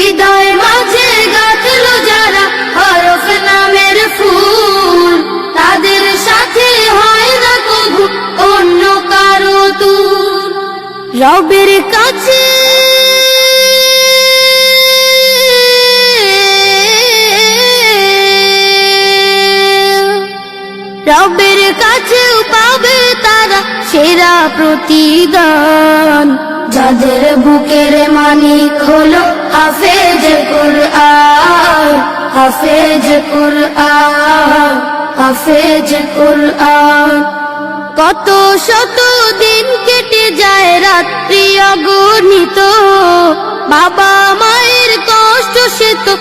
হৃদয়ে মাঝে গাঁথলো যারা হরফ নামের ফুল, তাদের সাথে হয় না কবু অন্য কারও তুল। রবের কাছে রবের কাছেও পাবে তারা সেরা প্রতিদান। যাদের বুকের মানিক হলো হাফেজ কুরআন হাফেজ কুরআন হাফেজ কুরআন। কত শত দিন কেটে যায় রাত্রি অগণিত, বাবা মায়ের কষ্ট সে তো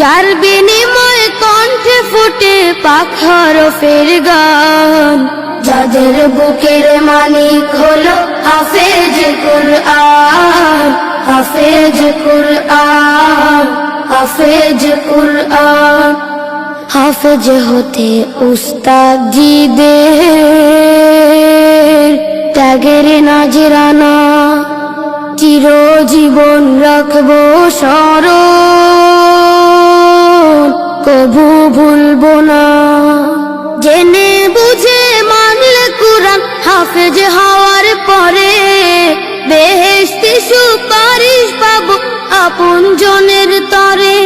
যার বিনিময় কণ্ঠে ফুটে পাখার ফের গান যাদের বুকের মালিক হলো হাফেজ কুরআন হাফেজ কুরআন হাফেজ কুরআন। হাফেজ হতে উস্তাদ জিদের ত্যাগের নাজরানা, চিরজীবন রাখব স্মরণ, কবু ভুলব না। জেনে বুঝে মানলে কুরআন হাফেজ হওয়ার পরে বেহেশতি সুপারিশ পাবো আপন জনের তরে।